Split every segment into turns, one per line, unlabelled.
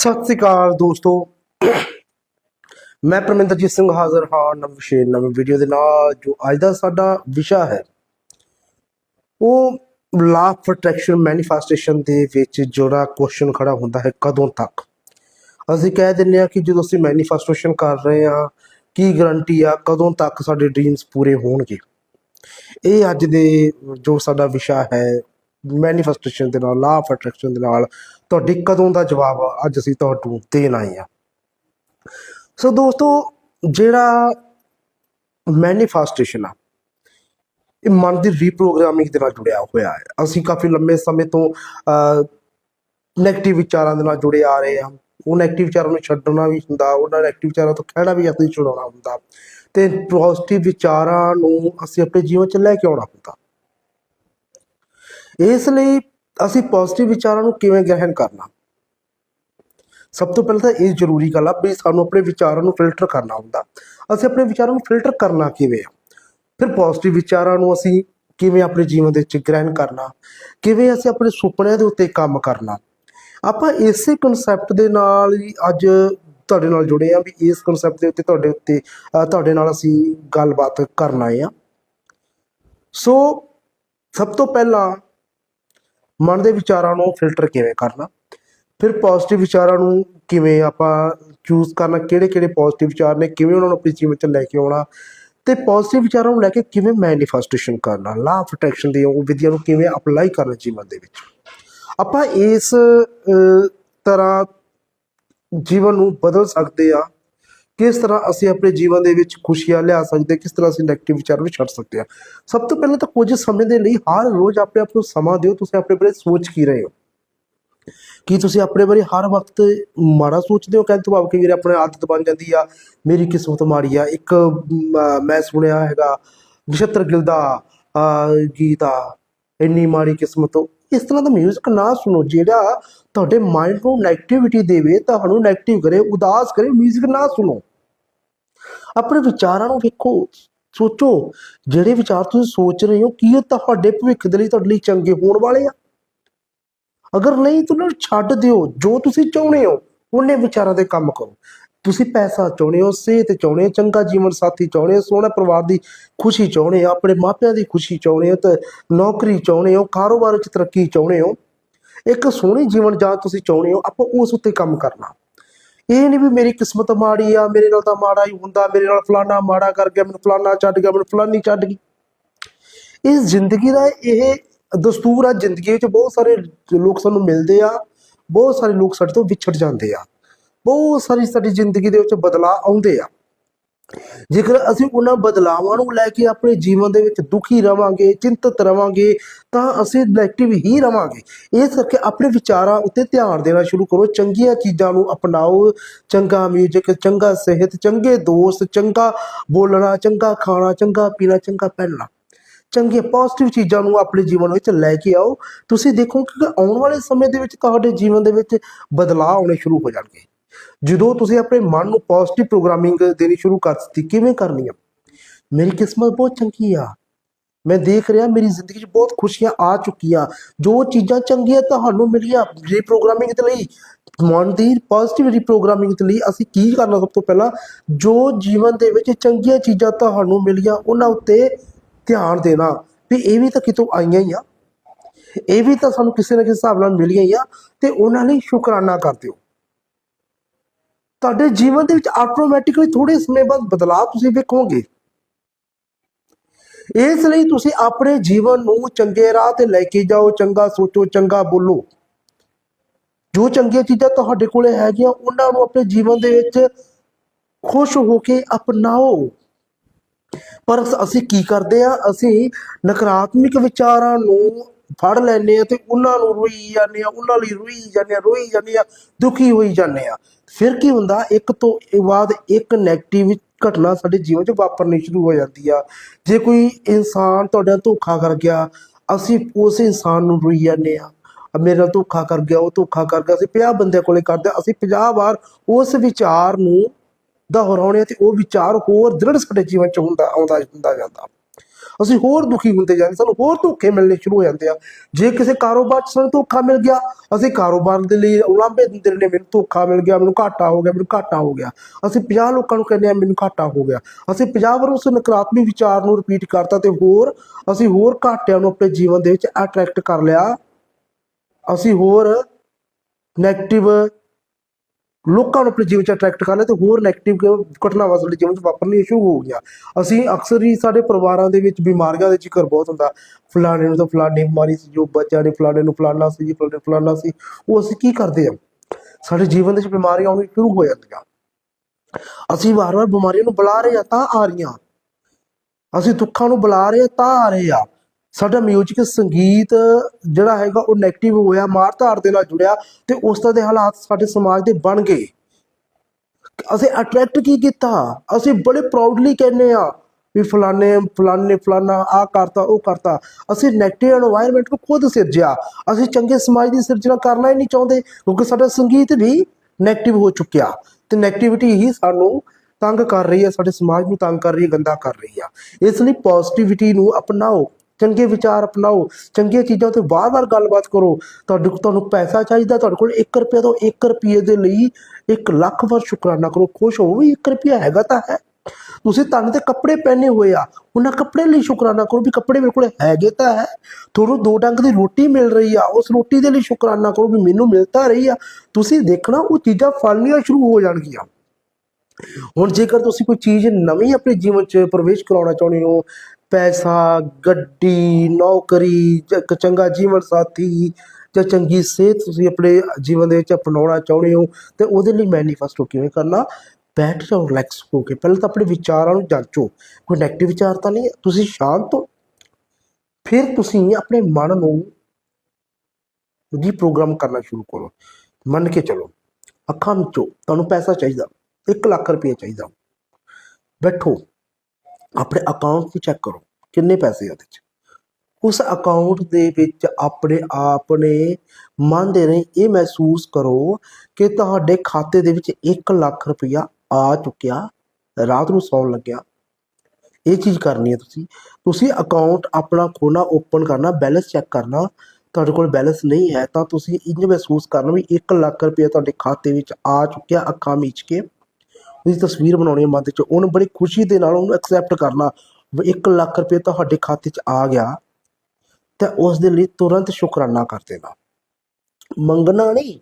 ਸਤਿ ਸ੍ਰੀ ਅਕਾਲ ਦੋਸਤੋ। ਮੈਂ ਪਰਮਿੰਦਰਜੀਤ ਸਿੰਘ ਹਾਜ਼ਰ ਹਾਂ ਨਵ ਵਿਸ਼ੇ ਨਵੀਂ ਵੀਡੀਓ ਦੇ ਨਾਲ, ਜੋ ਅੱਜ ਦਾ ਸਾਡਾ ਵਿਸ਼ਾ ਹੈ। ਉਹ ਲਾਫ ਆਫ ਮੈਨੀਫੈਸਟੇਸ਼ਨ ਦੇ ਵਿੱਚ ਜਿਹੜਾ ਕੁਐਸਚਨ ਖੜਾ ਹੁੰਦਾ ਹੈ, ਕਦੋਂ ਤੱਕ? ਅਸੀਂ ਕਹਿ ਦਿੰਦੇ ਆ ਕਿ ਜਦੋਂ ਅਸੀਂ ਮੈਨੀਫੈਸਟੇਸ਼ਨ ਕਰ ਰਹੇ ਆ ਕੀ ਗਾਰੰਟੀ ਆ, ਕਦੋਂ ਤੱਕ ਸਾਡੇ ਡ੍ਰੀਮਸ ਪੂਰੇ ਹੋਣਗੇ? ਇਹ ਅੱਜ ਦੇ ਜੋ ਸਾਡਾ ਵਿਸ਼ਾ ਹੈ ਮੈਨੀਫੈਸਟੇਸ਼ਨ ਦੇ ਨਾਲ ਲਾ ਆਫ ਅਟਰੈਕਸ਼ਨ ਦੇ ਨਾਲ, ਤੁਹਾਡੀ ਕਦੋਂ ਦਾ ਜਵਾਬ ਅੱਜ ਅਸੀਂ ਤੁਹਾਨੂੰ ਦੇਣ ਆਏ ਆ ਸੋ ਦੋਸਤੋ, ਜਿਹੜਾ ਮੈਨੀਫੈਸਟੇਸ਼ਨ ਆ, ਇਹ ਮਨ ਦੀ ਰੀਪ੍ਰੋਗਰਾਮਿੰਗ ਦੇ ਨਾਲ ਜੁੜਿਆ ਹੋਇਆ ਹੈ। ਅਸੀਂ ਕਾਫੀ ਲੰਮੇ ਸਮੇਂ ਤੋਂ ਨੈਗੇਟਿਵ ਵਿਚਾਰਾਂ ਦੇ ਨਾਲ ਜੁੜੇ ਆ ਰਹੇ ਹਾਂ। ਉਹ ਨੈਗੇਟਿਵ ਵਿਚਾਰਾਂ ਨੂੰ ਛੱਡਣਾ ਵੀ ਹੁੰਦਾ, ਉਹਨਾਂ ਨੈਗੇਟਿਵ ਵਿਚਾਰਾਂ ਤੋਂ ਖਹਿਣਾ ਵੀ ਅਸੀਂ ਛੁਡਾਉਣਾ ਹੁੰਦਾ। ਤੇ ਪੋਜ਼ਿਟਿਵ ਵਿਚਾਰਾਂ ਨੂੰ ਅਸੀਂ ਆਪਣੇ ਜੀਵਨ 'ਚ ਲੈ ਕੇ ਆਉਣਾ ਹੁੰਦਾ। ਇਸ ਲਈ ਅਸੀਂ ਪੋਜ਼ਿਟਿਵ ਵਿਚਾਰਾਂ ਨੂੰ ਕਿਵੇਂ ਗ੍ਰਹਿਣ ਕਰਨਾ? ਸਭ ਤੋਂ ਪਹਿਲਾਂ ਤਾਂ ਇਹ ਜ਼ਰੂਰੀ ਗੱਲ ਆ ਵੀ ਸਾਨੂੰ ਆਪਣੇ ਵਿਚਾਰਾਂ ਨੂੰ ਫਿਲਟਰ ਕਰਨਾ ਹੁੰਦਾ। ਅਸੀਂ ਆਪਣੇ ਵਿਚਾਰਾਂ ਨੂੰ ਫਿਲਟਰ ਕਰਨਾ ਕਿਵੇਂ ਆ? ਫਿਰ ਪੋਜ਼ਿਟਿਵ ਵਿਚਾਰਾਂ ਨੂੰ ਅਸੀਂ ਕਿਵੇਂ ਆਪਣੇ ਜੀਵਨ ਦੇ ਵਿੱਚ ਗ੍ਰਹਿਣ ਕਰਨਾ? ਕਿਵੇਂ ਅਸੀਂ ਆਪਣੇ ਸੁਪਨਿਆਂ ਦੇ ਉੱਤੇ ਕੰਮ ਕਰਨਾ? ਆਪਾਂ ਇਸੇ ਕਨਸੈਪਟ ਦੇ ਨਾਲ ਹੀ ਅੱਜ ਤੁਹਾਡੇ ਨਾਲ ਜੁੜੇ ਆ ਵੀ ਇਸ ਕਨਸੈਪਟ ਦੇ ਉੱਤੇ ਤੁਹਾਡੇ ਉੱਤੇ ਤੁਹਾਡੇ ਨਾਲ ਅਸੀਂ ਗੱਲਬਾਤ ਕਰਨ ਆਏ ਆ। ਸੋ ਸਭ ਤੋਂ ਪਹਿਲਾਂ ਮਨ ਦੇ ਵਿਚਾਰਾਂ ਨੂੰ ਫਿਲਟਰ ਕਿਵੇਂ ਕਰਨਾ? ਫਿਰ ਪੋਜ਼ਿਟਿਵ ਵਿਚਾਰਾਂ ਨੂੰ ਕਿਵੇਂ ਆਪਾਂ ਚੂਜ਼ ਕਰਨਾ? ਕਿਹੜੇ ਕਿਹੜੇ ਪੋਜ਼ਿਟਿਵ ਵਿਚਾਰ ਨੇ? ਕਿਵੇਂ ਉਹਨਾਂ ਨੂੰ ਆਪਣੀ ਜੀਵਨ 'ਚ ਲੈ ਕੇ ਆਉਣਾ? ਤੇ ਪੋਜ਼ਿਟਿਵ ਵਿਚਾਰਾਂ ਨੂੰ ਲੈ ਕੇ ਕਿਵੇਂ ਮੈਨੀਫੈਸਟੇਸ਼ਨ ਕਰਨਾ? ਲਾ ਆਫ ਅਟਰੈਕਸ਼ਨ ਦੀ ਉਹ ਵਿਧੀਆਂ ਨੂੰ ਕਿਵੇਂ ਅਪਲਾਈ ਕਰਨਾ ਜੀਵਨ ਦੇ ਵਿੱਚ? ਆਪਾਂ ਇਸ ਤਰ੍ਹਾਂ ਜੀਵਨ ਨੂੰ ਬਦਲ ਸਕਦੇ ਆ ਕਿਸ ਤਰ੍ਹਾਂ ਅਸੀਂ ਆਪਣੇ ਜੀਵਨ ਦੇ ਵਿੱਚ ਖੁਸ਼ੀਆਂ ਲਿਆ ਸਕਦੇ, ਕਿਸ ਤਰ੍ਹਾਂ ਅਸੀਂ ਨੈਗੇਟਿਵ ਵਿਚਾਰ ਵੀ ਛੱਡ ਸਕਦੇ ਹਾਂ। ਸਭ ਤੋਂ ਪਹਿਲਾਂ ਤਾਂ ਕੁਝ ਸਮੇਂ ਦੇ ਲਈ ਹਰ ਰੋਜ਼ ਆਪਣੇ ਆਪ ਨੂੰ ਸਮਾਂ ਦਿਓ, ਤੁਸੀਂ ਆਪਣੇ ਬਾਰੇ ਸੋਚ ਕੀ ਰਹੇ ਹੋ? ਕੀ ਤੁਸੀਂ ਆਪਣੇ ਬਾਰੇ ਹਰ ਵਕਤ ਮਾੜਾ ਸੋਚਦੇ ਹੋ? ਕਹਿੰਦੇ ਭਾਵ ਕਿ ਵੀਰੇ ਆਪਣੇ ਆਦਤ ਬਣ ਜਾਂਦੀ ਆ, ਮੇਰੀ ਕਿਸਮਤ ਮਾੜੀ ਆ। ਇੱਕ ਮੈਂ ਸੁਣਿਆ ਹੈਗਾ, ਨਛੱਤਰ ਗਿਲ ਦਾ ਗੀਤ ਆ, ਇੰਨੀ ਮਾੜੀ ਕਿਸਮਤ। ਇਸ ਤਰ੍ਹਾਂ ਦਾ ਮਿਊਜ਼ਿਕ ਨਾ ਸੁਣੋ, ਜਿਹੜਾ ਤੁਹਾਡੇ ਮਾਈਂਡ ਨੂੰ ਨੈਗੇਟਿਵਿਟੀ ਦੇਵੇ, ਤੁਹਾਨੂੰ ਨੈਗੇਟਿਵ ਕਰੇ, ਉਦਾਸ ਕਰੇ ਮਿਊਜ਼ਿਕ ਨਾ ਸੁਣੋ। ਆਪਣੇ ਵਿਚਾਰਾਂ ਨੂੰ ਵੇਖੋ, ਸੋਚੋ, ਜਿਹੜੇ ਵਿਚਾਰ ਤੁਸੀਂ ਸੋਚ ਰਹੇ ਹੋ, ਕੀ ਉਹ ਤੁਹਾਡੇ ਭਵਿੱਖ ਦੇ ਲਈ ਤੁਹਾਡੇ ਲਈ ਚੰਗੇ ਹੋਣ ਵਾਲੇ ਆ? ਅਗਰ ਨਹੀਂ, ਤਾਂ ਉਹਨਾਂ ਛੱਡ ਦਿਓ, ਜੋ ਤੁਸੀਂ ਚਾਹੁੰਦੇ ਹੋ, ਉਹਨੇ ਵਿਚਾਰਾਂ ਦੇ ਕੰਮ ਕਰੋ। ਤੁਸੀਂ ਪੈਸਾ ਚਾਹੁੰਦੇ ਹੋ, ਸਿਹਤ ਚਾਹੁੰਦੇ ਹੋ, ਚੰਗਾ ਜੀਵਨ ਸਾਥੀ ਚਾਹੁੰਦੇ ਹੋ, ਸੋਹਣਾ ਪਰਿਵਾਰ ਦੀ ਖੁਸ਼ੀ ਚਾਹੁੰਦੇ ਹੋ, ਆਪਣੇ ਮਾਪਿਆਂ ਦੀ ਖੁਸ਼ੀ ਚਾਹੁੰਦੇ ਹੋ, ਤੇ ਨੌਕਰੀ ਚਾਹੁੰਦੇ ਹੋ, ਕਾਰੋਬਾਰ ਵਿੱਚ ਤਰੱਕੀ ਚਾਹੁੰਦੇ ਹੋ, ਇੱਕ ਸੋਹਣੀ ਜੀਵਨ ਜਾਂ ਤੁਸੀਂ ਚਾਹੁੰਦੇ ਹੋ, ਆਪਾਂ ਉਸ ਉੱਤੇ ਕੰਮ ਕਰਨਾ। ਇਹ ਨਹੀਂ ਵੀ ਮੇਰੀ ਕਿਸਮਤ ਮਾੜੀ ਆ, ਮੇਰੇ ਨਾਲ ਤਾਂ ਮਾੜਾ ਹੀ ਹੁੰਦਾ, ਮੇਰੇ ਨਾਲ ਫਲਾਣਾ ਮਾੜਾ ਕਰ ਗਿਆ, ਮੈਨੂੰ ਫਲਾਣਾ ਛੱਡ ਗਿਆ, ਮੈਨੂੰ ਫਲਾਨੀ ਛੱਡ ਗਈ। ਇਸ ਜ਼ਿੰਦਗੀ ਦਾ ਇਹ ਦਸਤੂਰ ਆ, ਜ਼ਿੰਦਗੀ ਵਿੱਚ ਬਹੁਤ ਸਾਰੇ ਲੋਕ ਸਾਨੂੰ ਮਿਲਦੇ ਆ, ਬਹੁਤ ਸਾਰੇ ਲੋਕ ਸਾਡੇ ਤੋਂ ਵਿਛੜ ਜਾਂਦੇ ਆ। ਬਹੁਤ ਸਾਰੀ ਸਾਡੀ ਜ਼ਿੰਦਗੀ ਦੇ ਵਿੱਚ ਬਦਲਾਅ ਆਉਂਦੇ ਆ। ਜੇਕਰ ਅਸੀਂ ਉਹਨਾਂ ਬਦਲਾਵਾਂ ਨੂੰ ਲੈ ਕੇ ਆਪਣੇ ਜੀਵਨ ਦੇ ਵਿੱਚ ਦੁਖੀ ਰਵਾਂਗੇ, ਚਿੰਤਤ ਰਵਾਂਗੇ, ਤਾਂ ਅਸੀਂ ਨੈਗੇਟਿਵ ਹੀ ਰਵਾਂਗੇ। ਇਸ ਕਰਕੇ ਆਪਣੇ ਵਿਚਾਰਾਂ ਉੱਤੇ ਧਿਆਨ ਦੇਣਾ ਸ਼ੁਰੂ ਕਰੋ। ਚੰਗੀਆਂ ਚੀਜ਼ਾਂ ਨੂੰ ਅਪਣਾਓ। ਚੰਗਾ ਮਿਊਜ਼ਿਕ ਚੰਗਾ ਸਿਹਤ, ਚੰਗੇ ਦੋਸਤ, ਚੰਗਾ ਬੋਲਣਾ, ਚੰਗਾ ਖਾਣਾ, ਚੰਗਾ ਪੀਣਾ, ਚੰਗਾ ਪਹਿਨਣਾ। ਚੰਗੇ ਪੋਜ਼ਿਟਿਵ ਚੀਜ਼ਾਂ ਨੂੰ ਆਪਣੇ ਜੀਵਨ ਵਿੱਚ ਲੈ ਕੇ ਆਓ। ਤੁਸੀਂ ਦੇਖੋ ਕਿ ਆਉਣ ਵਾਲੇ ਸਮੇਂ ਦੇ ਵਿੱਚ ਤੁਹਾਡੇ ਜੀਵਨ ਦੇ ਵਿੱਚ ਬਦਲਾਅ ਆਉਣੇ ਸ਼ੁਰੂ ਹੋ ਜਾਣਗੇ। ਜਦੋਂ ਤੁਸੀਂ ਆਪਣੇ ਮਨ ਨੂੰ ਪੋਜ਼ਿਟਿਵ ਪ੍ਰੋਗਰਾਮਿੰਗ ਦੇਣੀ ਸ਼ੁਰੂ ਕਰ ਦਿੱਤੀ, ਕਿਵੇਂ ਕਰਨੀ ਆ? ਮੇਰੀ ਕਿਸਮਤ ਬਹੁਤ ਚੰਗੀ ਆ। ਮੈਂ ਦੇਖ ਰਿਹਾ, ਮੇਰੀ ਜ਼ਿੰਦਗੀ 'ਚ ਬਹੁਤ ਖੁਸ਼ੀਆਂ ਆ ਚੁੱਕੀਆਂ। ਜੋ ਚੀਜ਼ਾਂ ਚੰਗੀਆਂ ਤੁਹਾਨੂੰ ਮਿਲੀਆਂ ਰੀਪ੍ਰੋਗਰਾਮਿੰਗ ਦੇ ਲਈ, ਮਨ ਦੀ ਪੋਜ਼ਿਟਿਵ ਰੀਪ੍ਰੋਗਰਾਮਿੰਗ ਦੇ ਲਈ, ਅਸੀਂ ਕੀ ਕਰਨਾ ਸਭ ਤੋਂ ਪਹਿਲਾਂ? ਜੋ ਜੀਵਨ ਦੇ ਵਿੱਚ ਚੰਗੀਆਂ ਚੀਜ਼ਾਂ ਤੁਹਾਨੂੰ ਮਿਲੀਆਂ, ਉਹਨਾਂ ਉੱਤੇ ਧਿਆਨ ਦੇਣਾ। ਵੀ ਇਹ ਵੀ ਤਾਂ ਕਿਤੋਂ ਆਈਆਂ ਹੀ ਆ। ਇਹ ਵੀ ਤਾਂ ਸਾਨੂੰ ਕਿਸੇ ਨਾ ਕਿਸੇ ਹਿਸਾਬ ਨਾਲ ਮਿਲੀਆਂ ਹੀ ਆ, ਤੇ ਉਹਨਾਂ ਲਈ ਸ਼ੁਕਰਾਨਾ ਕਰ ਦਿਓ। ਤੁਹਾਡੇ ਜੀਵਨ ਦੇ ਵਿੱਚ ਆਟੋਮੈਟਿਕਲੀ ਥੋੜੇ ਸਮੇਂ ਬਾਅਦ ਬਦਲਾਅ ਤੁਸੀਂ ਵੇਖੋਗੇ। ਇਸ ਲਈ ਤੁਸੀਂ ਆਪਣੇ ਜੀਵਨ ਨੂੰ ਚੰਗੇ ਰਾਹ ਤੇ ਲੈ ਕੇ ਜਾਓ, ਚੰਗਾ ਸੋਚੋ, ਚੰਗਾ ਬੋਲੋ। ਜੋ ਚੰਗੀਆਂ ਚੀਜ਼ਾਂ ਤੁਹਾਡੇ ਕੋਲੇ ਹੈਗੀਆਂ, ਉਹਨਾਂ ਨੂੰ ਆਪਣੇ ਜੀਵਨ ਦੇ ਵਿੱਚ ਖੁਸ਼ ਹੋ ਕੇ ਅਪਣਾਓ। ਪਰ ਅਸੀਂ ਕੀ ਕਰਦੇ ਆ ਅਸੀਂ ਨਕਾਰਾਤਮਕ ਵਿਚਾਰਾਂ ਨੂੰ ਫੜ ਲੈਨੇ ਆ ਤੇ ਉਹਨਾਂ ਨੂੰ ਰੋਈ ਜਾਂਦੇ ਆ ਉਹਨਾਂ ਲਈ ਰੋਈ ਜਾਂਦੇ ਆ ਰੋਈ ਜਾਂਦੇ ਆ ਦੁਖੀ ਹੋਈ ਜਾਂਦੇ ਆ। ਫਿਰ ਕੀ ਹੁੰਦਾ ਇੱਕ ਤੋਂ ਬਾਅਦ ਇੱਕ 네ਗੇਟਿਵ ਘਟਨਾ ਸਾਡੇ ਜੀਵਨ 'ਚ ਵਾਪਰਨੀ ਸ਼ੁਰੂ ਹੋ ਜਾਂਦੀ ਆ। ਜੇ ਕੋਈ ਇਨਸਾਨ ਤੁਹਾਡੇ ਧੋਖਾ ਕਰ ਗਿਆ ਅਸੀਂ ਉਸ ਇਨਸਾਨ ਨੂੰ ਰੋਈ ਜਾਂਦੇ ਆ। ਆ ਮੇਰੇ ਨਾਲ ਧੋਖਾ ਕਰ ਗਿਆ ਉਹ ਧੋਖਾ ਕਰ ਗਿਆ ਅਸੀਂ 50 ਬੰਦਿਆਂ ਕੋਲੇ ਕਰਦੇ ਆ, ਅਸੀਂ 50 ਵਾਰ ਉਸ ਵਿਚਾਰ ਨੂੰ ਦੁਹਰਾਉਣੇ ਤੇ ਉਹ ਵਿਚਾਰ ਹੋਰ ਦ੍ਰਿੜ ਸਾਡੇ ਜੀਵਨ ਚ ਹੁੰਦਾ ਆਉਂਦਾ ਹੁੰਦਾ ਜਾਂਦਾ। ਅਸੀਂ ਹੋਰ ਦੁਖੀ ਹੁੰਦੇ ਜਾਂਦੇ, ਸਾਨੂੰ ਹੋਰ ਧੋਖੇ ਮਿਲਣੇ ਸ਼ੁਰੂ ਹੋ ਜਾਂਦੇ ਆ। ਜੇ ਕਿਸੇ ਕਾਰੋਬਾਰ 'ਚ ਸਾਨੂੰ ਧੋਖਾ ਮਿਲ ਗਿਆ, ਅਸੀਂ ਕਾਰੋਬਾਰ ਦੇ ਲਈ ਉਲਾਂਭੇ ਦਿੰਦੇ ਨੇ ਮੈਨੂੰ ਧੋਖਾ ਮਿਲ ਗਿਆ, ਮੈਨੂੰ ਘਾਟਾ ਹੋ ਗਿਆ, ਮੈਨੂੰ ਘਾਟਾ ਹੋ ਗਿਆ। ਅਸੀਂ 50 ਲੋਕਾਂ ਨੂੰ ਕਹਿੰਦੇ ਆ ਮੈਨੂੰ ਘਾਟਾ ਹੋ ਗਿਆ। ਅਸੀਂ 50 ਵਾਰ ਉਸ ਨਕਾਰਾਤਮਕ ਵਿਚਾਰ ਨੂੰ ਰਿਪੀਟ ਕਰਤਾ ਤੇ ਹੋਰ ਅਸੀਂ ਹੋਰ ਘਾਟਿਆਂ ਨੂੰ ਆਪਣੇ ਜੀਵਨ ਦੇ ਵਿੱਚ ਅਟਰੈਕਟ ਕਰ ਲਿਆ। ਅਸੀਂ ਹੋਰ ਨੈਗੇਟਿਵ ਲੋਕਾਂ ਨੂੰ ਆਪਣੇ ਜੀਵਨ ਚ ਅਟਰੈਕਟ ਕਰ ਲਿਆ ਤੇ ਹੋਰ ਨੈਗੇਟਿਵ ਘਟਨਾਵਾਂ ਸਾਡੇ ਜੀਵਨ ਚ ਵਾਪਰਨੀਆਂ ਸ਼ੁਰੂ ਹੋ ਗਈਆਂ। ਅਸੀਂ ਅਕਸਰ ਹੀ ਸਾਡੇ ਪਰਿਵਾਰਾਂ ਦੇ ਵਿੱਚ ਬਿਮਾਰੀਆਂ ਦਾ ਜ਼ਿਕਰ ਬਹੁਤ ਹੁੰਦਾ। ਫਲਾਣੇ ਨੂੰ ਤਾਂ ਫਲਾਣੀ ਬਿਮਾਰੀ ਸੀ, ਜੋ ਬੱਚਿਆਂ ਨੇ ਫਲਾਣੇ ਨੂੰ ਫਲਾਣਾ ਸੀ, ਫਲਾਣੇ ਨੂੰ ਫਲਾਣਾ ਸੀ, ਉਹ ਅਸੀਂ ਕੀ ਕਰਦੇ ਆ? ਸਾਡੇ ਜੀਵਨ ਦੇ ਵਿੱਚ ਬਿਮਾਰੀਆਂ ਆਉਣੀ ਸ਼ੁਰੂ ਹੋ ਜਾਂਦੀਆਂ। ਅਸੀਂ ਵਾਰ-ਵਾਰ ਬਿਮਾਰੀਆਂ ਨੂੰ ਬੁਲਾ ਰਹੇ ਆ, ਤਾਂ ਆ ਰਹੀਆਂ। ਅਸੀਂ ਦੁੱਖਾਂ ਨੂੰ ਬੁਲਾ ਰਹੇ ਆ, ਤਾਂ ਆ ਰਹੇ ਆ। ਸਾਡਾ ਮਿਊਜ਼ਿਕ ਸੰਗੀਤ ਜਿਹੜਾ ਹੈਗਾ ਉਹ ਨੈਗੇਟਿਵ ਹੋਇਆ, ਮਾਰ ਧਾਰ ਦੇ ਨਾਲ ਜੁੜਿਆ ਤੇ ਉਸ ਤਰ੍ਹਾਂ ਦੇ ਹਾਲਾਤ ਸਾਡੇ ਸਮਾਜ ਦੇ ਬਣ ਗਏ। ਅਸੀਂ ਅਟਰੈਕਟ ਕੀ ਕੀਤਾ? ਅਸੀਂ ਬੜੇ ਪ੍ਰਾਊਡਲੀ ਕਹਿੰਨੇ ਆ ਵੀ ਫਲਾਣੇ ਫਲਾਣੇ, ਫਲਾਣਾ ਆ ਕਰਤਾ, ਉਹ ਕਰਤਾ। ਅਸੀਂ 네ਗੇਟਿਵ এনवायरमेंट ਨੂੰ ਖੁਦ ਸਿਰਜਿਆ। ਅਸੀਂ ਚੰਗੇ ਸਮਾਜ ਦੀ ਸਿਰਜਣਾ ਕਰਨਾ ਹੀ ਨਹੀਂ ਚਾਹੁੰਦੇ, ਕਿਉਂਕਿ ਸਾਡਾ ਸੰਗੀਤ ਵੀ 네ਗੇਟਿਵ ਹੋ ਚੁੱਕਿਆ। ਤੇ 네ਗੇਟਿਵਿਟੀ ਹੀ ਸਾਨੂੰ ਤੰਗ ਕਰ ਰਹੀ ਹੈ, ਸਾਡੇ ਸਮਾਜ ਨੂੰ ਤੰਗ ਕਰ ਰਹੀ ਹੈ, ਗੰਦਾ ਕਰ ਰਹੀ ਆ ਇਸ ਲਈ ਪੋਜ਼ਿਟਿਵਿਟੀ ਨੂੰ ਅਪਣਾਓ। ਚੰਗੇ ਵਿਚਾਰ ਅਪਣਾਓ, ਚੰਗੀਆਂ ਚੀਜ਼ਾਂ ਤੇ ਵਾਰ-ਵਾਰ ਗੱਲਬਾਤ ਕਰੋ। ਤੁਹਾਡੇ ਤੁਹਾਨੂੰ ਪੈਸਾ ਚਾਹੀਦਾ, ਤੁਹਾਡੇ ਕੋਲ 1 ਰੁਪਿਆ ਤੋਂ 1 ਰੁਪਏ ਦੇ ਲਈ 1 ਲੱਖ ਵਾਰ ਸ਼ੁਕਰਾਨਾ ਕਰੋ। ਖੁਸ਼ ਹੋਵੋ ਵੀ 1 ਰੁਪਿਆ ਹੈਗਾ ਤਾਂ ਹੈ। ਤੁਸੀਂ ਤੁਹਾਨੂੰ ਤੇ ਕੱਪੜੇ ਪਹਿਨੇ ਹੋਏ ਆ, ਉਹਨਾਂ ਕੱਪੜੇ ਲਈ ਸ਼ੁਕਰਾਨਾ ਕਰੋ ਵੀ ਕੱਪੜੇ ਮੇਰੇ ਕੋਲ ਹੈਗੇ ਤਾਂ ਹੈ। ਤੁਹਾਨੂੰ ਦੋ ਡੰਗ ਦੀ ਰੋਟੀ ਮਿਲ ਰਹੀ ਆ, ਉਸ ਰੋਟੀ ਦੇ ਲਈ ਸ਼ੁਕਰਾਨਾ ਕਰੋ ਵੀ ਮੈਨੂੰ ਮਿਲ ਤਾਂ ਰਹੀ ਆ। ਤੁਸੀਂ ਦੇਖਣਾ ਉਹ ਚੀਜ਼ਾਂ ਫਲਣੀਆਂ ਸ਼ੁਰੂ ਹੋ ਜਾਣਗੀਆਂ। ਹੁਣ ਜੇਕਰ ਤੁਸੀਂ ਕੋਈ ਚੀਜ਼ ਨਵੀਂ ਆਪਣੇ ਜੀਵਨ 'ਚ ਪ੍ਰਵੇਸ਼ ਕਰਾਉਣਾ ਚਾਹੁੰਦੇ ਹੋ ਪੈਸਾ, ਗੱਡੀ, ਨੌਕਰੀ, ਜਾਂ ਇੱਕ ਚੰਗਾ ਜੀਵਨ ਸਾਥੀ, ਜਾਂ ਚੰਗੀ ਸਿਹਤ ਤੁਸੀਂ ਆਪਣੇ ਜੀਵਨ ਦੇ ਵਿੱਚ ਅਪਣਾਉਣਾ ਚਾਹੁੰਦੇ ਹੋ, ਤੇ ਉਹਦੇ ਲਈ ਮੈਨੀਫੈਸਟੋ ਕਿਵੇਂ ਕਰਨਾ? ਬੈਠ ਜਾਓ ਰਿਲੈਕਸ ਹੋ ਕੇ। ਪਹਿਲਾਂ ਤਾਂ ਆਪਣੇ ਵਿਚਾਰਾਂ ਨੂੰ ਜਾਂਚੋ ਕੋਈ ਨੈਗੇਟਿਵ ਵਿਚਾਰ ਤਾਂ ਨਹੀਂ ਤੁਸੀਂ ਸ਼ਾਂਤ ਹੋ। ਫਿਰ ਤੁਸੀਂ ਆਪਣੇ ਮਨ ਨੂੰ ਜੀ ਪ੍ਰੋਗਰਾਮ ਕਰਨਾ ਸ਼ੁਰੂ ਕਰੋ। ਮੰਨ ਕੇ ਚਲੋ, ਅੱਖਾਂ ਵਿੱਚੋਂ ਤੁਹਾਨੂੰ ਪੈਸਾ ਚਾਹੀਦਾ। 1 ਲੱਖ ਰੁਪਏ ਚਾਹੀਦਾ। ਬੈਠੋ। ਆਪਣੇ ਅਕਾਊਂਟ ਨੂੰ ਚੈੱਕ ਕਰੋ, ਕਿੰਨੇ ਪੈਸੇ ਆ ਉਹਦੇ 'ਚ। ਉਸ ਅਕਾਊਂਟ ਦੇ ਵਿੱਚ ਆਪਣੇ ਆਪ ਨੇ ਮਨ ਦੇ ਰਹੇ ਇਹ ਮਹਿਸੂਸ ਕਰੋ ਕਿ ਤੁਹਾਡੇ ਖਾਤੇ ਦੇ ਵਿੱਚ 1 ਲੱਖ ਰੁਪਇਆ ਆ ਚੁੱਕਿਆ, ਰਾਤ ਨੂੰ ਸੌਣ ਲੱਗਿਆ। ਇਹ ਚੀਜ਼ ਕਰਨੀ ਹੈ ਤੁਸੀਂ। ਤੁਸੀਂ ਅਕਾਊਂਟ ਆਪਣਾ ਖੋਲ੍ਹਣਾ ਓਪਨ ਕਰਨਾ ਬੈਲੈਂਸ ਚੈੱਕ ਕਰਨਾ, ਤੁਹਾਡੇ ਕੋਲ ਬੈਲੈਂਸ ਨਹੀਂ ਹੈ, ਤਾਂ ਤੁਸੀਂ ਇੰਜ ਮਹਿਸੂਸ ਕਰਨਾ ਵੀ 1 ਲੱਖ ਰੁਪਏ ਤੁਹਾਡੇ ਖਾਤੇ ਵਿੱਚ ਆ ਚੁੱਕਿਆ, ਅੱਖਾਂ ਮੀਚ ਕੇ। ਉਹਦੀ ਤਸਵੀਰ ਬਣਾਉਣੀ ਮਨ ਚ ਉਹਨੂੰ ਬੜੀ ਖੁਸ਼ੀ ਦੇ ਨਾਲ ਉਹਨੂੰ ਐਕਸੈਪਟ ਕਰਨਾ। ਵੀ 1 ਲੱਖ ਰੁਪਏ ਤੁਹਾਡੇ ਖਾਤੇ 'ਚ ਆ ਗਿਆ ਤੇ ਉਸ ਦੇ ਲਈ ਤੁਰੰਤ ਸ਼ੁਕਰਾਨਾ ਕਰ ਦੇਣਾ। ਮੰਗਣਾ ਨਹੀਂ।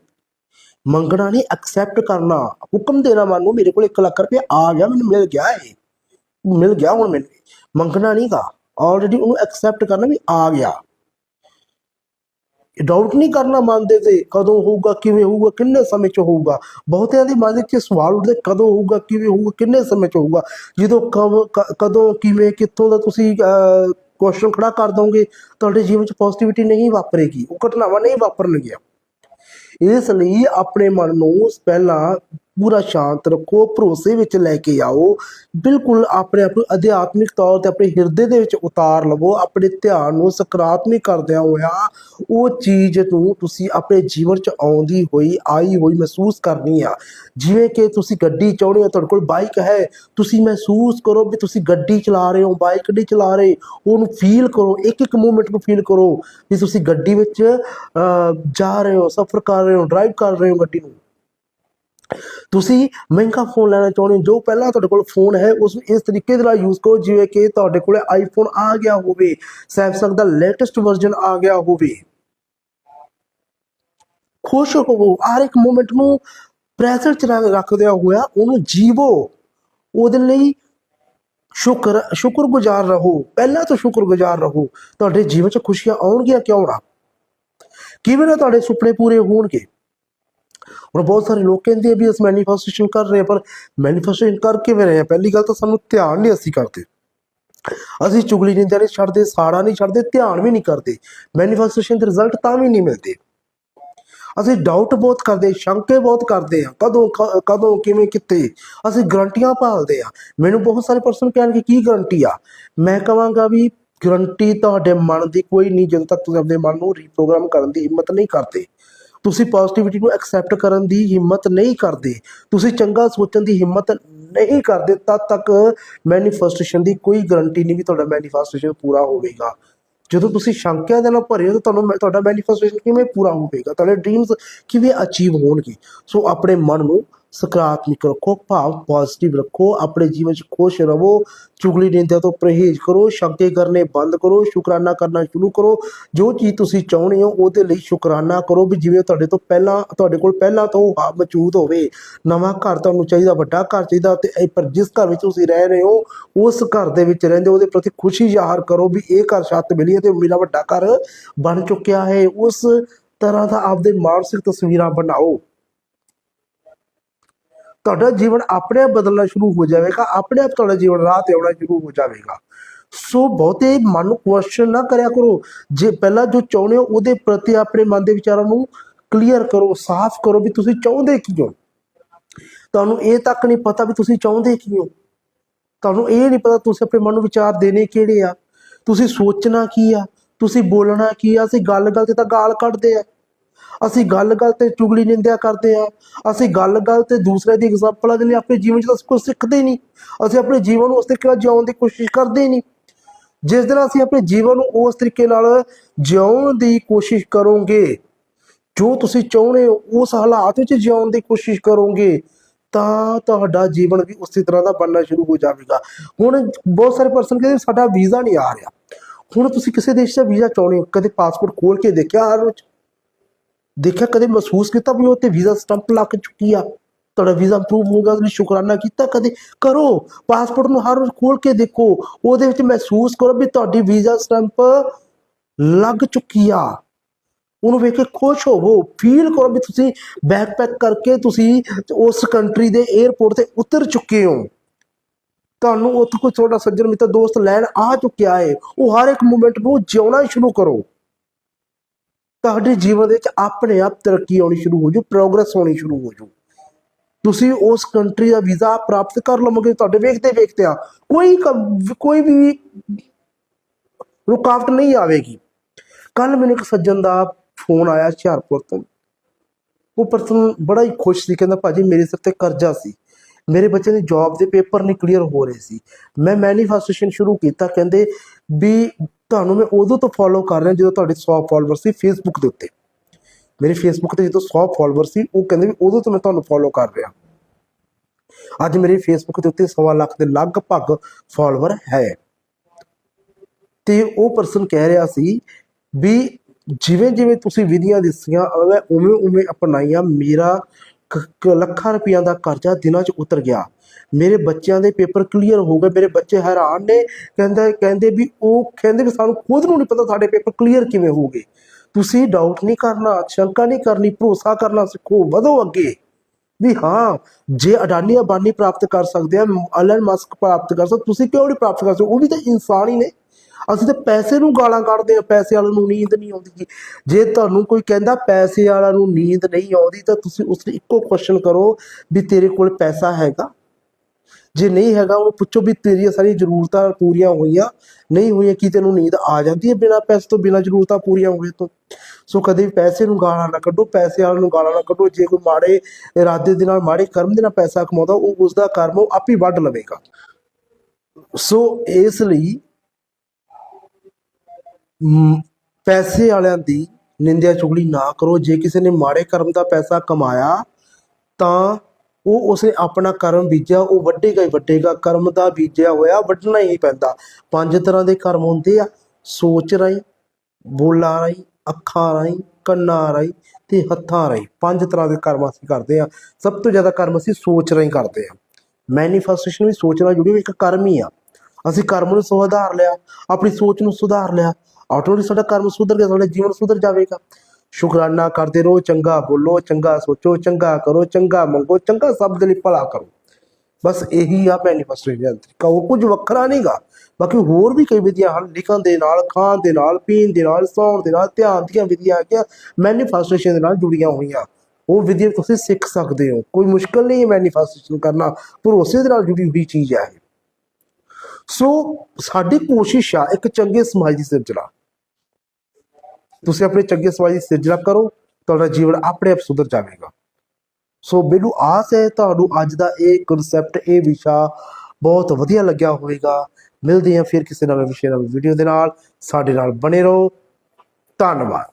ਮੰਗਣਾ ਨਹੀਂ ਐਕਸੈਪਟ ਕਰਨਾ। ਹੁਕਮ ਦੇਣਾ ਮਨ ਮੇਰੇ ਕੋਲ 1 ਲੱਖ ਰੁਪਏ ਆ ਗਿਆ, ਮੈਨੂੰ ਮਿਲ ਗਿਆ ਹੈ ਮਿਲ ਗਿਆ ਹੁਣ ਮੈਨੂੰ। ਮੰਗਣਾ ਨਹੀਂਗਾ। ਆਲਰੇਡੀ ਉਹਨੂੰ ਐਕਸੈਪਟ ਕਰਨਾ ਵੀ ਆ ਗਿਆ। ਡਾਊਟ ਨਹੀਂ ਕਰਨਾ ਮਨ ਦੇ ਤੇ ਕਦੋਂ ਹੋਊਗਾ, ਕਿਵੇਂ ਹੋਊਗਾ, ਕਿੰਨੇ ਸਮੇਂ ਚ ਹੋਊਗਾ? ਬਹੁਤਿਆਂ ਦੇ ਮਨ ਵਿੱਚ ਸਵਾਲ ਉੱਠਦੇ, ਕਦੋਂ ਹੋਊਗਾ, ਕਿਵੇਂ ਹੋਊਗਾ, ਕਿੰਨੇ ਸਮੇਂ ਚ ਹੋਊਗਾ? ਜਦੋਂ ਕਬ ਕਦੋਂ, ਕਿਵੇਂ, ਕਿੱਥੋਂ ਦਾ ਤੁਸੀਂ ਕੁਐਸਚਨ ਖੜਾ ਕਰ ਦੋਗੇ, ਤੁਹਾਡੇ ਜੀਵਨ ਚ ਪੋਜ਼ਿਟਿਵਿਟੀ ਨਹੀਂ ਵਾਪਰੇਗੀ, ਉਹ ਘਟਨਾਵਾਂ ਨਹੀਂ ਵਾਪਰਨਗੀਆਂ। ਇਸ ਲਈ ਆਪਣੇ ਮਨ ਨੂੰ ਪਹਿਲਾਂ ਪੂਰਾ ਸ਼ਾਂਤ ਰੱਖੋ ਭਰੋਸੇ ਵਿੱਚ ਲੈ ਕੇ ਆਓ। ਬਿਲਕੁਲ ਆਪਣੇ ਆਪ ਨੂੰ ਅਧਿਆਤਮਿਕ ਤੌਰ ਤੇ ਆਪਣੇ ਹਿਰਦੇ ਦੇ ਵਿੱਚ ਉਤਾਰ ਲਵੋ ਆਪਣੇ ਧਿਆਨ ਨੂੰ ਸਕਾਰਾਤਮਕ ਕਰਦਿਆਂ ਹੋਇਆ ਉਹ ਚੀਜ਼ ਨੂੰ ਤੁਸੀਂ ਆਪਣੇ ਜੀਵਨ 'ਚ ਆਉਂਦੀ ਹੋਈ ਆਈ ਹੋਈ ਮਹਿਸੂਸ ਕਰਨੀ ਆ। ਜਿਵੇਂ ਕਿ ਤੁਸੀਂ ਗੱਡੀ ਚਾਹੁੰਦੇ ਹੋ ਤੁਹਾਡੇ ਕੋਲ ਬਾਈਕ ਹੈ ਤੁਸੀਂ ਮਹਿਸੂਸ ਕਰੋ ਵੀ ਤੁਸੀਂ ਗੱਡੀ ਚਲਾ ਰਹੇ ਹੋ ਬਾਈਕ ਨਹੀਂ ਚਲਾ ਰਹੇ ਉਹਨੂੰ ਫੀਲ ਕਰੋ ਇੱਕ ਇੱਕ ਮੂਮੈਂਟ ਨੂੰ ਫੀਲ ਕਰੋ ਵੀ ਤੁਸੀਂ ਗੱਡੀ ਵਿੱਚ ਅਹ, ਜਾ ਰਹੇ ਹੋ ਸਫ਼ਰ ਕਰ ਰਹੇ ਹੋ ਡਰਾਈਵ ਕਰ ਰਹੇ ਹੋ ਗੱਡੀ ਨੂੰ। ਤੁਸੀਂ ਮਹਿੰਗਾ ਫੋਨ ਲੈਣਾ ਚਾਹੁੰਦੇ ਹੋ, ਜੋ ਪਹਿਲਾਂ ਤੁਹਾਡੇ ਕੋਲ ਫੋਨ ਹੈ, ਉਸ ਨੂੰ ਇਸ ਤਰੀਕੇ ਦੇ ਨਾਲ ਯੂਜ਼ ਕਰੋ, ਜਿਵੇਂ ਕਿ ਤੁਹਾਡੇ ਕੋਲ ਆਈਫੋਨ ਆ ਗਿਆ ਹੋਵੇ ਸੈਮਸੰਗ ਦਾ ਲੇਟੈਸਟ ਵਰਜ਼ਨ ਆ ਗਿਆ ਹੋਵੇ। ਖੁਸ਼ ਹੋਵੋ ਹਰ ਇੱਕ ਮੂਮੈਂਟ ਨੂੰ ਪ੍ਰੈਜ਼ੈਂਟ ਚ ਰੱਖ- ਰੱਖਦਿਆਂ ਹੋਇਆ ਉਹਨੂੰ ਜੀਵੋ। ਉਹਦੇ ਲਈ ਸ਼ੁਕਰ, ਸ਼ੁਕਰਗੁਜ਼ਾਰ ਰਹੋ। ਪਹਿਲਾਂ ਤੋਂ ਸ਼ੁਕਰਗੁਜ਼ਾਰ ਰਹੋ। ਤੁਹਾਡੇ ਜੀਵਨ 'ਚ ਖੁਸ਼ੀਆਂ ਆਉਣਗੀਆਂ ਕਿਉਂ ਨਾ? ਕਿਵੇਂ ਨਾ ਤੁਹਾਡੇ ਸੁਪਨੇ ਪੂਰੇ ਹੋਣਗੇ? ਹੁਣ ਬਹੁਤ ਸਾਰੇ ਲੋਕ ਕਹਿੰਦੇ ਆ ਵੀ ਅਸੀਂ ਮੈਨੀਫੈਸਟੇਸ਼ਨ ਕਰ ਰਹੇ ਹਾਂ, ਪਰ ਮੈਨੀਫੈਸਟੇਸ਼ਨ ਕਰ ਕਿਵੇਂ ਰਹੇ ਹਾਂ। ਪਹਿਲੀ ਗੱਲ ਤਾਂ ਸਾਨੂੰ ਧਿਆਨ ਨਹੀਂ ਅਸੀਂ ਕਰਦੇ। ਅਸੀਂ ਚੁਗਲੀ ਨਿੰਦਿਆ ਨਹੀਂ ਛੱਡਦੇ, ਸਾੜਾ ਨਹੀਂ ਛੱਡਦੇ, ਧਿਆਨ ਵੀ ਨਹੀਂ ਕਰਦੇ। ਮੈਨੀਫੈਸਟੇਸ਼ਨ ਦੇ ਰਿਜ਼ਲਟ ਤਾਂ ਵੀ ਨਹੀਂ ਮਿਲਦੇ। ਅਸੀਂ ਡਾਊਟ ਬਹੁਤ ਕਰਦੇ, ਸ਼ੰਕੇ ਬਹੁਤ ਕਰਦੇ ਆ ਕਦੋਂ ਕਦੋਂ, ਕਿਵੇਂ, ਕਿੱਥੇ? ਅਸੀਂ ਗਰੰਟੀਆਂ ਭਾਲਦੇ ਆ ਮੈਨੂੰ ਬਹੁਤ ਸਾਰੇ ਪਰਸਨ ਕਹਿਣਗੇ, ਕੀ ਗਰੰਟੀ ਆ? ਮੈਂ ਕਹਾਂਗਾ ਵੀ ਗਰੰਟੀ ਤੁਹਾਡੇ ਮਨ ਦੀ ਕੋਈ ਨਹੀਂ, ਜਦੋਂ ਤੱਕ ਤੁਸੀਂ ਆਪਣੇ ਮਨ ਨੂੰ ਰੀਪ੍ਰੋਗਰਾਮ ਕਰਨ ਦੀ ਹਿੰਮਤ ਨਹੀਂ ਕਰਦੇ। ਤੁਸੀਂ ਪੋਜ਼ਿਟਿਵਿਟੀ ਨੂੰ ਐਕਸੈਪਟ ਕਰਨ ਦੀ ਹਿੰਮਤ ਨਹੀਂ ਕਰਦੇ, ਤੁਸੀਂ ਚੰਗਾ ਸੋਚਣ ਦੀ ਹਿੰਮਤ ਨਹੀਂ ਕਰਦੇ, ਤਦ ਤੱਕ ਮੈਨੀਫੈਸਟੇਸ਼ਨ ਦੀ ਕੋਈ ਗਾਰੰਟੀ ਨਹੀਂ ਵੀ ਤੁਹਾਡਾ ਮੈਨੀਫੈਸਟੇਸ਼ਨ ਪੂਰਾ ਹੋਵੇਗਾ। ਜਦੋਂ ਤੁਸੀਂ ਸ਼ੰਕਿਆ ਦੇ ਨਾਲ ਭਰੇ ਹੋ ਤਾਂ ਤੁਹਾਨੂੰ ਤੁਹਾਡਾ ਮੈਨੀਫੈਸਟੇਸ਼ਨ ਕਿਵੇਂ ਪੂਰਾ ਹੋਵੇਗਾ? ਤੁਹਾਡੇ ਡ੍ਰੀਮਸ ਕਿਵੇਂ ਅਚੀਵ ਹੋਣਗੇ? ਸੋ ਆਪਣੇ ਮਨ ਨੂੰ ਸਕਾਰਾਤਮਕ ਰੱਖੋ ਭਾਵ ਪੋਜ਼ਿਟਿਵ ਰੱਖੋ, ਆਪਣੇ ਜੀਵਨ 'ਚ ਖੁਸ਼ ਰਹੋ, ਚੁਗਲੀ ਨਿੰਦਿਆ ਤੋਂ ਪਰਹੇਜ਼ ਕਰੋ, ਸ਼ੰਕੇ ਕਰਨੇ ਬੰਦ ਕਰੋ, ਸ਼ੁਕਰਾਨਾ ਕਰਨਾ ਸ਼ੁਰੂ ਕਰੋ, ਜੋ ਚੀਜ਼ ਤੁਸੀਂ ਚਾਹੁੰਦੇ ਹੋ ਉਹਦੇ ਲਈ ਸ਼ੁਕਰਾਨਾ ਕਰੋ ਵੀ ਜਿਵੇਂ ਤੁਹਾਡੇ ਤੋਂ ਪਹਿਲਾਂ, ਤੁਹਾਡੇ ਕੋਲ ਪਹਿਲਾਂ ਤੋਂ ਆ ਮੌਜੂਦ ਹੋਵੇ। ਨਵਾਂ ਘਰ ਤੁਹਾਨੂੰ ਚਾਹੀਦਾ, ਵੱਡਾ ਘਰ ਚਾਹੀਦਾ ਤੇ ਪਰ ਜਿਸ ਘਰ ਵਿੱਚ ਤੁਸੀਂ ਰਹਿ ਰਹੇ ਹੋ, ਉਸ ਘਰ ਦੇ ਵਿੱਚ ਰਹਿੰਦੇ ਉਹਦੇ ਪ੍ਰਤੀ ਖੁਸ਼ੀ ਜ਼ਾਹਰ ਕਰੋ ਵੀ ਇਹ ਘਰ ਛੱਤ ਮਿਲੀ ਹੈ ਤੇ ਮੇਰਾ ਵੱਡਾ ਘਰ ਬਣ ਚੁੱਕਿਆ ਹੈ। ਉਸ ਤਰ੍ਹਾਂ ਦਾ ਆਪਦੇ ਮਾਨਸਿਕ ਤਸਵੀਰਾਂ ਬਣਾਓ। ਤੁਹਾਡਾ ਜੀਵਨ ਆਪਣੇ ਆਪ ਬਦਲਣਾ ਸ਼ੁਰੂ ਹੋ ਜਾਵੇਗਾ, ਆਪਣੇ ਆਪ ਤੁਹਾਡਾ ਜੀਵਨ ਰਾਹ ਤੇ ਆਉਣਾ ਸ਼ੁਰੂ ਹੋ ਜਾਵੇਗਾ। ਸੋ ਬਹੁਤੇ ਮਨ ਨੂੰ ਕੁਐਸਚਨ ਨਾ ਕਰਿਆ ਕਰੋ। ਜੇ ਪਹਿਲਾਂ ਜੋ ਚਾਹੁੰਦੇ ਹੋ, ਉਹਦੇ ਪ੍ਰਤੀ ਆਪਣੇ ਮਨ ਦੇ ਵਿਚਾਰਾਂ ਨੂੰ ਕਲੀਅਰ ਕਰੋ, ਸਾਫ਼ ਕਰੋ ਵੀ ਤੁਸੀਂ ਚਾਹੁੰਦੇ ਕੀ ਹੋ। ਤੁਹਾਨੂੰ ਇਹ ਤੱਕ ਨਹੀਂ ਪਤਾ ਵੀ ਤੁਸੀਂ ਚਾਹੁੰਦੇ ਕੀ ਹੋ। ਤੁਹਾਨੂੰ ਇਹ ਨਹੀਂ ਪਤਾ ਤੁਸੀਂ ਆਪਣੇ ਮਨ ਨੂੰ ਵਿਚਾਰ ਦੇਣੇ ਕਿਹੜੇ ਆ। ਤੁਸੀਂ ਸੋਚਣਾ ਕੀ ਆ, ਤੁਸੀਂ ਬੋਲਣਾ ਕੀ ਆ, ਅਸੀਂ ਗੱਲ ਗੱਲ ਤੇ ਤਾਂ ਗਾਲ ਕੱਢਦੇ ਆ। ਅਸੀਂ ਗੱਲ ਗੱਲ ਤੇ ਚੁਗਲੀ ਨਿੰਦਿਆ ਕਰਦੇ ਆ ਅਸੀਂ ਗੱਲ ਗੱਲ ਤੇ ਦੂਸਰੇ ਦੀ ਐਗਜ਼ਾਮਪਲਾਂ ਦੇ ਲਈ ਆਪਣੇ ਜੀਵਨ 'ਚ ਤਾਂ ਕੁਝ ਸਿੱਖਦੇ ਨਹੀਂ। ਅਸੀਂ ਆਪਣੇ ਜੀਵਨ ਨੂੰ ਉਸ ਤਰੀਕੇ ਨਾਲ ਜਿਉਣ ਦੀ ਕੋਸ਼ਿਸ਼ ਕਰਦੇ ਨਹੀਂ। ਜਿਸ ਦਿਨ ਅਸੀਂ ਆਪਣੇ ਜੀਵਨ ਨੂੰ ਉਸ ਤਰੀਕੇ ਨਾਲ ਜਿਉਣ ਦੀ ਕੋਸ਼ਿਸ਼ ਕਰੋਗੇ, ਜੋ ਤੁਸੀਂ ਚਾਹੁੰਦੇ ਹੋ, ਉਸ ਹਾਲਾਤ ਵਿੱਚ ਜਿਉਣ ਦੀ ਕੋਸ਼ਿਸ਼ ਕਰੋਗੇ, ਤਾਂ ਤੁਹਾਡਾ ਜੀਵਨ ਵੀ ਉਸੇ ਤਰ੍ਹਾਂ ਦਾ ਬਣਨਾ ਸ਼ੁਰੂ ਹੋ ਜਾਵੇਗਾ। ਹੁਣ ਬਹੁਤ ਸਾਰੇ ਪਰਸਨ ਕਹਿੰਦੇ ਸਾਡਾ ਵੀਜ਼ਾ ਨਹੀਂ ਆ ਰਿਹਾ। ਹੁਣ ਤੁਸੀਂ ਕਿਸੇ ਦੇਸ਼ ਦਾ ਵੀਜ਼ਾ ਚਾਹੁੰਦੇ ਹੋ, ਕਦੇ ਪਾਸਪੋਰਟ ਖੋਲ ਕੇ ਦੇਖਿਆ ਹਰ ਰੋਜ਼ ਦੇਖਿਆ, ਕਦੇ ਮਹਿਸੂਸ ਕੀਤਾ ਵੀ ਉਹ ਤੇ ਵੀਜ਼ਾ ਸਟੰਪ ਲੱਗ ਚੁੱਕੀ ਆ? ਤੁਹਾਡਾ ਵੀਜ਼ਾ ਅਪਰੂਵ ਹੋ ਗਿਆ ਉਹਨੇ ਸ਼ੁਕਰਾਨਾ ਕੀਤਾ ਕਦੇ? ਕਰੋ ਪਾਸਪੋਰਟ ਨੂੰ ਹਰ ਰੋਜ਼ ਖੋਲ ਕੇ ਦੇਖੋ। ਉਹਦੇ ਵਿੱਚ ਮਹਿਸੂਸ ਕਰੋ ਵੀ ਤੁਹਾਡੀ ਵੀਜ਼ਾ ਸਟੰਪ ਲੱਗ ਚੁੱਕੀ ਆ। ਉਹਨੂੰ ਵੇਖ ਕੇ ਖੁਸ਼ ਹੋਵੋ। ਫੀਲ ਕਰੋ ਵੀ ਤੁਸੀਂ ਬੈਕਪੈਕ ਕਰਕੇ ਤੁਸੀਂ ਉਸ ਕੰਟਰੀ ਦੇ 에ਅਰਪੋਰਟ ਤੇ ਉਤਰ ਚੁੱਕੇ ਹੋ। ਤੁਹਾਨੂੰ ਉੱਥੇ ਕੋਈ ਤੁਹਾਡਾ ਸੱਜਣ ਮਿੱਤਰ, ਦੋਸਤ ਲੈਣ ਆ ਚੁੱਕਿਆ ਹੈ ਉਹ ਹਰ ਇੱਕ ਮੂਮੈਂਟ ਨੂੰ ਜਿਉਣਾ ਸ਼ੁਰੂ ਕਰੋ। ਤੁਹਾਡੇ ਜੀਵਨ ਦੇ ਵਿੱਚ ਆਪਣੇ ਆਪ ਤਰੱਕੀ ਆਉਣੀ ਸ਼ੁਰੂ ਹੋ ਜੂ ਪ੍ਰੋਗਰੈਸ ਹੋਣੀ ਸ਼ੁਰੂ ਹੋ ਜੂ। ਤੁਸੀਂ ਉਸ ਕੰਟਰੀ ਦਾ ਵੀਜ਼ਾ ਪ੍ਰਾਪਤ ਕਰ ਲਵੋਗੇ, ਤੁਹਾਡੇ ਵੇਖਦੇ ਵੇਖਦੇ ਆ ਕੋਈ ਕੋਈ ਵੀ ਰੁਕਾਵਟ ਨਹੀਂ ਆਵੇਗੀ। ਕੱਲ ਮੈਨੂੰ ਇੱਕ ਸੱਜਣ ਦਾ ਫੋਨ ਆਇਆ ਹੁਸ਼ਿਆਰਪੁਰ ਤੋਂ। ਉਹ ਪਰਸਨ ਬੜਾ ਹੀ ਖੁਸ਼ ਸੀ, ਕਹਿੰਦਾ ਭਾਜੀ ਮੇਰੇ ਸਿਰ ਤੇ ਕਰਜ਼ਾ ਸੀ। ਮੇਰੇ ਬੱਚੇ ਦੀ ਜੌਬ ਦੇ ਪੇਪਰ ਨਹੀਂ ਕਲੀਅਰ ਹੋ ਰਹੇ ਸੀ। ਮੈਂ ਮੈਨੀਫੈਸਟੇਸ਼ਨ ਸ਼ੁਰੂ ਕੀਤਾ, ਕਹਿੰਦੇ ਵੀ ਤੁਹਾਨੂੰ ਮੈਂ ਉਦੋਂ ਤੋਂ ਫੋਲੋ ਕਰ ਰਿਹਾ ਜਦੋਂ ਤੁਹਾਡੇ 100 ਫਾਲੋਅਰ ਸੀ ਫੇਸਬੁੱਕ ਦੇ ਉੱਤੇ। ਮੇਰੇ ਫੇਸਬੁੱਕ ਤੇ ਜਦੋਂ 100 ਫਾਲੋਅਰ ਸੀ, ਉਹ ਕਹਿੰਦੇ ਵੀ ਉਦੋਂ ਤੋਂ ਮੈਂ ਤੁਹਾਨੂੰ ਫੋਲੋ ਕਰ ਰਿਹਾ। ਅੱਜ ਮੇਰੇ ਫੇਸਬੁੱਕ ਦੇ ਉੱਤੇ ਸਵਾ ਲੱਖ ਦੇ ਲਗਭਗ ਫਾਲੋਅਰ ਹੈ। ਤੇ ਉਹ ਪਰਸਨ ਕਹਿ ਰਿਹਾ ਸੀ ਵੀ ਜਿਵੇਂ ਜਿਵੇਂ ਤੁਸੀਂ ਵਿਧੀਆਂ ਦਿੱਸੀਆਂ ਮੈਂ ਉਵੇਂ ਉਵੇਂ ਅਪਣਾਈਆਂ ਮੇਰਾ ਲੱਖਾਂ ਰੁਪਈਆਂ ਦਾ ਕਰਜ਼ਾ ਦਿਨਾਂ 'ਚ ਉਤਰ ਗਿਆ। ਮੇਰੇ ਬੱਚਿਆਂ ਦੇ ਪੇਪਰ ਕਲੀਅਰ ਹੋ ਗਏ। ਮੇਰੇ ਬੱਚੇ ਹੈਰਾਨ ਨੇ। ਕਹਿੰਦਾ, ਕਹਿੰਦੇ ਵੀ ਉਹ, ਕਹਿੰਦੇ ਵੀ ਸਾਨੂੰ ਖੁਦ ਨੂੰ ਨਹੀਂ ਪਤਾ ਸਾਡੇ ਪੇਪਰ ਕਲੀਅਰ ਕਿਵੇਂ ਹੋ ਗਏ। ਤੁਸੀਂ ਡਾਊਟ ਨਹੀਂ ਕਰਨਾ, ਸ਼ੰਕਾ ਨਹੀਂ ਕਰਨੀ, ਭਰੋਸਾ ਕਰਨਾ ਸਿੱਖੋ, ਵਧੋ ਅੱਗੇ। ਵੀ ਹਾਂ, ਜੇ ਅਡਾਨੀ ਅਬਾਨੀ ਪ੍ਰਾਪਤ ਕਰ ਸਕਦੇ ਆ, ਅਲਨ ਮਸਕ ਪ੍ਰਾਪਤ ਕਰ ਸਕਦੇ ਤੁਸੀਂ ਕਿਉਂ ਨਹੀਂ ਪ੍ਰਾਪਤ ਕਰ ਸਕਦੇ? ਉਹ ਵੀ ਤਾਂ ਇਨਸਾਨ ਹੀ ਨੇ। ਅਸੀਂ ਤਾਂ ਪੈਸੇ ਨੂੰ ਗਾਲਾਂ ਕੱਢਦੇ ਆ ਪੈਸੇ ਵਾਲਿਆਂ ਨੂੰ ਨੀਂਦ ਨਹੀਂ ਆਉਂਦੀ ਜੀ। ਜੇ ਤੁਹਾਨੂੰ ਕੋਈ ਕਹਿੰਦਾ ਪੈਸੇ ਵਾਲਿਆਂ ਨੂੰ ਨੀਂਦ ਨਹੀਂ ਆਉਂਦੀ, ਤਾਂ ਤੁਸੀਂ ਉਸ ਨੂੰ ਇੱਕੋ ਕੁਐਸਚਨ ਕਰੋ ਵੀ ਤੇਰੇ ਕੋਲ ਪੈਸਾ ਹੈਗਾ? ਜੇ ਨਹੀਂ ਹੈਗਾ ਉਹਨੂੰ ਪੁੱਛੋ ਵੀ ਤੇਰੀਆਂ ਸਾਰੀਆਂ ਜ਼ਰੂਰਤਾਂ ਪੂਰੀਆਂ ਹੋਈਆਂ, ਨਹੀਂ ਹੋਈਆਂ, ਕੀ ਤੈਨੂੰ ਨੀਂਦ ਆ ਜਾਂਦੀ ਹੈ ਬਿਨਾਂ ਪੈਸੇ ਤੋਂ, ਬਿਨਾਂ ਜ਼ਰੂਰਤਾਂ ਪੂਰੀਆਂ ਹੋਏ ਤੋਂ? ਸੋ ਕਦੇ ਪੈਸੇ ਨੂੰ ਗਾਲਾਂ ਨਾ ਕੱਢੋ, ਪੈਸੇ ਵਾਲਿਆਂ ਨੂੰ ਗਾਲਾਂ ਨਾ ਕੱਢੋ। ਜੇ ਕੋਈ ਮਾੜੇ ਇਰਾਦੇ ਦੇ ਨਾਲ, ਮਾੜੇ ਕਰਮ ਦੇ ਨਾਲ ਪੈਸਾ ਕਮਾਉਂਦਾ, ਉਹ ਉਸ ਦਾ ਕਰਮ ਉਹ ਆਪ ਹੀ ਵੱਢ ਲਵੇਗਾ। ਸੋ ਇਸ ਲਈ ਪੈਸੇ ਵਾਲਿਆਂ ਦੀ ਨਿੰਦਿਆ ਚੁਗਲੀ ਨਾ ਕਰੋ। ਜੇ ਕਿਸੇ ਨੇ ਮਾੜੇ ਕਰਮ ਦਾ ਪੈਸਾ ਕਮਾਇਆ, ਤਾਂ ਉਹ ਉਸਨੇ ਆਪਣਾ ਕਰਮ ਬੀਜਿਆ, ਉਹ ਵੱਡੇਗਾ ਹੀ ਵੱਡੇਗਾ। ਕਰਮ ਦਾ ਬੀਜਿਆ ਹੋਇਆ, ਵੱਢਣਾ ਹੀ ਪੈਂਦਾ। ਪੰਜ ਤਰ੍ਹਾਂ ਦੇ ਕਰਮ ਹੁੰਦੇ ਆ। ਸੋਚ ਰਾਹੀਂ, ਬੋਲਾਂ ਰਾਹੀਂ, ਅੱਖਾਂ ਰਾਹੀਂ, ਕੰਨਾਂ ਰਾਹੀਂ ਤੇ ਹੱਥਾਂ ਰਾਹੀਂ। ਪੰਜ ਤਰ੍ਹਾਂ ਦੇ ਕਰਮ ਅਸੀਂ ਕਰਦੇ ਆ। ਸਭ ਤੋਂ ਜ਼ਿਆਦਾ ਕਰਮ ਅਸੀਂ ਸੋਚ ਰਾਹੀਂ ਕਰਦੇ ਆ। ਮੈਨੀਫੈਸਟੇਸ਼ਨ ਵੀ ਸੋਚ ਨਾਲ ਜੁੜੀ ਹੋਈ ਇੱਕ ਕਰਮ ਹੀ ਆ। ਅਸੀਂ ਕਰਮ ਨੂੰ ਸੁਧਾਰ ਲਿਆ, ਆਪਣੀ ਸੋਚ ਨੂੰ ਸੁਧਾਰ ਲਿਆ। ਆਟੋਮੈਟਿਕ ਸਾਡਾ ਕਰਮ ਸੁਧਰ ਗਿਆ, ਸਾਡਾ ਜੀਵਨ ਸੁਧਰ ਜਾਵੇਗਾ। ਸ਼ੁਕਰਾਨਾ ਕਰਦੇ ਰਹੋ, ਚੰਗਾ ਬੋਲੋ, ਚੰਗਾ ਸੋਚੋ, ਚੰਗਾ ਕਰੋ, ਚੰਗਾ ਮੰਗੋ, ਚੰਗਾ ਸਭ ਦੇ ਲਈ ਭਲਾ ਕਰੋ। ਬਸ ਇਹੀ ਆ ਮੈਨੀਫੈਸਟੇਸ਼ਨ ਦਾ ਤਰੀਕਾ ਉਹ ਕੁਝ ਵੱਖਰਾ ਨਹੀਂਗਾ ਬਾਕੀ ਹੋਰ ਵੀ ਕਈ ਵਿਧੀਆਂ ਹਨ, ਲਿਖਣ ਦੇ ਨਾਲ, ਖਾਣ ਦੇ ਨਾਲ, ਪੀਣ ਦੇ ਨਾਲ, ਸੌਣ ਦੇ ਨਾਲ, ਧਿਆਨ ਦੀਆਂ ਵਿਧੀਆਂ ਹੈਗੀਆਂ ਮੈਨੀਫੈਸਟੇਸ਼ਨ ਦੇ ਨਾਲ ਜੁੜੀਆਂ ਹੋਈਆਂ। ਉਹ ਵਿਧੀਆਂ ਤੁਸੀਂ ਸਿੱਖ ਸਕਦੇ ਹੋ। ਕੋਈ ਮੁਸ਼ਕਲ ਨਹੀਂ ਹੈ ਮੈਨੀਫੈਸਟੇਸ਼ਨ ਕਰਨਾ। ਭਰੋਸੇ ਦੇ ਨਾਲ ਜੁੜੀ ਹੋਈ ਚੀਜ਼ ਹੈ ਸੋ ਸਾਡੀ ਕੋਸ਼ਿਸ਼ ਆ ਇੱਕ ਚੰਗੇ ਸਮਾਜ ਦੀ ਸਿਰਜਣਾ। ਤੁਸੀਂ ਆਪਣੇ ਚੰਗੇ ਸਮਾਜ ਦੀ ਸਿਰਜਣਾ ਕਰੋ, ਤੁਹਾਡਾ ਜੀਵਨ ਆਪਣੇ ਆਪ ਸੁਧਰ ਜਾਵੇਗਾ। ਸੋ ਮੈਨੂੰ ਆਸ ਹੈ ਤੁਹਾਨੂੰ ਅੱਜ ਦਾ ਇਹ ਕਨਸੈਪਟ ਇਹ ਵਿਸ਼ਾ ਬਹੁਤ ਵਧੀਆ ਲੱਗਿਆ ਹੋਵੇਗਾ। ਮਿਲਦੇ ਹਾਂ ਫਿਰ ਕਿਸੇ ਨਵੇਂ ਵਿਸ਼ੇ ਨਾਲ ਵੀਡੀਓ ਦੇ ਨਾਲ, ਸਾਡੇ ਨਾਲ ਬਣੇ ਰਹੋ। ਧੰਨਵਾਦ।